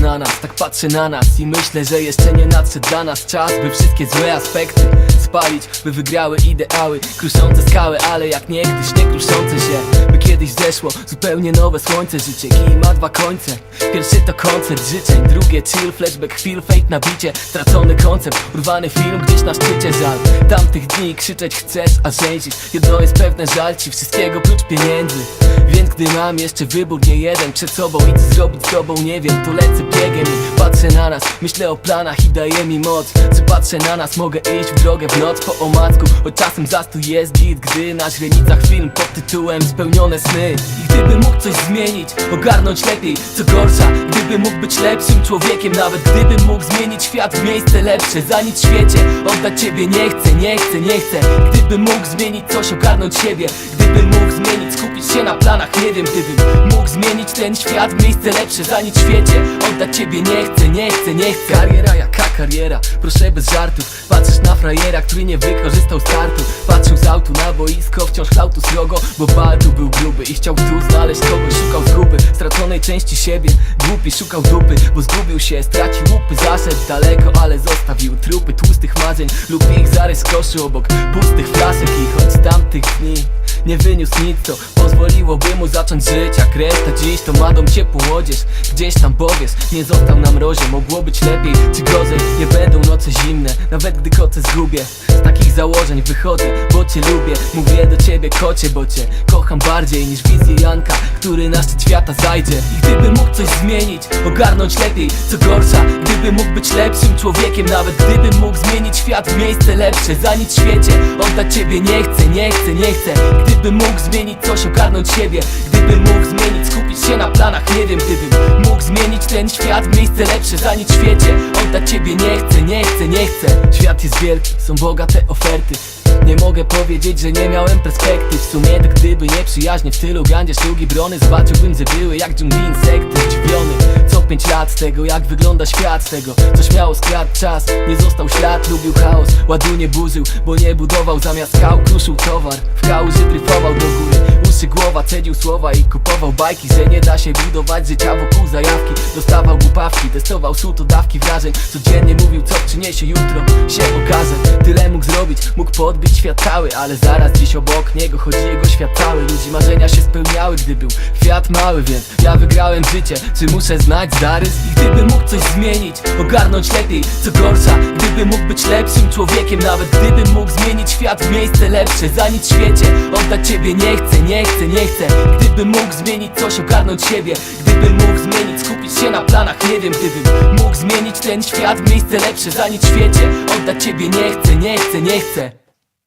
na nas, tak patrzę na nas I myślę, że jeszcze nie nadszedł dla nas czas By wszystkie złe aspekty spalić By wygrały ideały, kruszące skały Ale jak niegdyś nie kruszące się By kiedyś zeszło zupełnie nowe słońce Życie kij ma dwa końce. Pierwszy to koncert życzeń Drugie chill, flashback chwil, fake na bicie Stracony koncept, urwany film gdzieś na szczycie żal Tamtych dni krzyczeć chcesz, a rzęzić Jedno jest pewne, żal ci wszystkiego prócz pieniędzy. Więc gdy mam jeszcze wybór nie jeden przed sobą I co zrobić z tobą nie wiem, to lecę biegiem patrzę na nas, myślę o planach i daje mi moc. Czy patrzę na nas, mogę iść w drogę w noc po omacku. Choć czasem zastój jest git, gdy na źrenicach film pod tytułem Spełnione sny. I gdybym mógł coś zmienić, ogarnąć lepiej Co gorsza, gdybym mógł być lepszym człowiekiem Nawet gdybym mógł zmienić świat w miejsce lepsze. Za nic w świecie, oddać ciebie nie chcę, nie chcę, nie chcę. Gdybym mógł zmienić coś, ogarnąć siebie. Gdybym mógł skupić się na planach. Nie wiem, gdybym mógł zmienić ten świat w miejsce lepsze Za nic w świecie, oddać ciebie nie chcę, nie chcę, nie chcę. Kariera jaka kariera, proszę bez żartów. Patrzysz na frajera, który nie wykorzystał startu. Patrzył z autu na boisko, wciąż chlał tu srogo Bo bal tu był gruby i chciał tu znaleźć kogoś. Szukał zguby, straconej części siebie. Głupi szukał dupy, bo zgubił się Stracił łupy, zaszedł daleko, ale zostawił trupy Tłustych marzeń lub ich zarys koszu Obok pustych flaszek i choć tamtych dni nie wyniósł nic, co pozwoliłoby mu zacząć żyć. Jak reszta Dziś to ma dom ciepłą odzież, gdzieś tam powiesz Nie został na mrozie, mogło być lepiej czy gorzej. Nie będą noce zimne, nawet gdy koce zgubię. Z takich założeń wychodzę, bo cię lubię. Mówię do ciebie kocie, bo cię kocham bardziej Niż wizję Janka, który na szczyt świata zajdzie. I gdybym mógł coś zmienić, ogarnąć lepiej Co gorsza, gdybym mógł lepszym człowiekiem Nawet gdybym mógł zmienić świat w miejsce lepsze. Za nic świecie, oddać ciebie nie chcę, nie chcę, nie chcę. Gdybym mógł zmienić coś, ogarnąć siebie. Gdybym mógł zmienić, skupić się na planach Nie wiem, gdybym mógł zmienić ten świat w miejsce lepsze. Za nic świecie, oddać ciebie nie chcę, nie chcę, nie chcę. Świat jest wielki, są bogate oferty. Nie mogę powiedzieć, że nie miałem perspektyw. W sumie gdyby nie przyjaźnie w stylu gandzie szlugi brony Zobaczyłbym, że były jak dżungli insekty Zdziwiony pięć lat z tego jak wygląda świat Z tego. Co śmiało skradł czas Nie został ślad, lubił chaos. Ładunie burzył, bo nie budował Zamiast skał kruszył towar. W kałuży dryfował do góry Uszy głowa, cedził słowa i kupował bajki Że nie da się budować życia wokół zajawki. Dostawał głupawki, testował suto dawki wrażeń. Codziennie mówił co przyniesie jutro się okaże. Tyle mógł zrobić, mógł podbić świat cały Ale zaraz dziś obok niego chodzi jego świat cały. Ludzi marzenia się spełniały, gdy był świat mały Więc ja wygrałem życie, czy muszę znać zarys? I gdybym mógł coś zmienić, ogarnąć lepiej Co gorsza, gdybym mógł być lepszym człowiekiem Nawet gdybym mógł zmienić świat w miejsce lepsze. Za nic świecie, oddać ciebie nie chcę, nie chcę, nie chcę. Gdybym mógł zmienić coś, ogarnąć siebie. Gdybym mógł zmienić, skupić się na planach Nie wiem, gdybym mógł zmienić ten świat w miejsce lepsze Za nic w świecie, oddać ciebie nie chcę, nie chcę, nie chcę